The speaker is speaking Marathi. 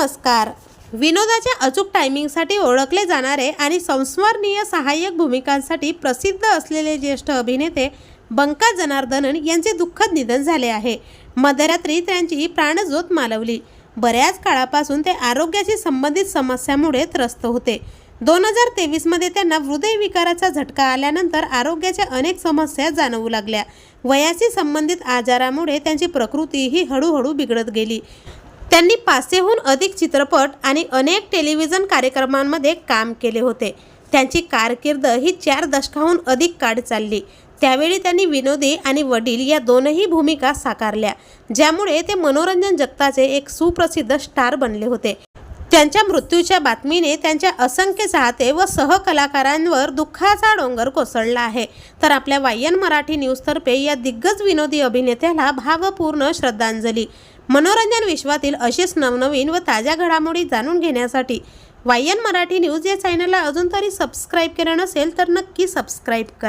नमस्कार. विनोदाच्या अचूक टायमिंगसाठी ओळखले जाणारे आणि संस्मरणीय सहाय्यक भूमिकांसाठी प्रसिद्ध असलेले ज्येष्ठ अभिनेते बंका जनार्दनन यांचे दुःखद निधन झाले आहे. मध्यरात्री त्यांची प्राणज्योत मालवली. बऱ्याच काळापासून ते आरोग्याशी संबंधित समस्यामुळे त्रस्त होते. दोन हजार तेवीसमध्ये त्यांना हृदयविकाराचा झटका आल्यानंतर आरोग्याच्या अनेक समस्या जाणवू लागल्या. वयाशी संबंधित आजारामुळे त्यांची प्रकृतीही हळूहळू बिघडत गेली. त्यांनी पाचशेहून अधिक चित्रपट आणि अनेक टेलिव्हिजन कार्यक्रमांमध्ये काम केले होते. त्यांची कारकीर्द ही चार दशकाहून अधिक काळ चालली. त्यावेळी त्यांनी विनोदी आणि वडील या दोनही भूमिका साकारल्या ज्यामुळे ते मनोरंजन जगताचे एक सुप्रसिद्ध स्टार बनले होते. त्यांच्या मृत्यूच्या बातमीने त्यांच्या असंख्य चाहते व सहकलाकारांवर दुःखाचा डोंगर कोसळला आहे. तर आपल्या वायन मराठी न्यूजतर्फे या दिग्गज विनोदी अभिनेत्याला भावपूर्ण श्रद्धांजली. मनोरंजन विश्वातील अशीच नवनवीन व ताज्या घडामोडी जाणून घेण्यासाठी वायन मराठी न्यूज या चॅनलला अजून तरी सबस्क्राईब केलं नसेल तर नक्की सबस्क्राईब करा.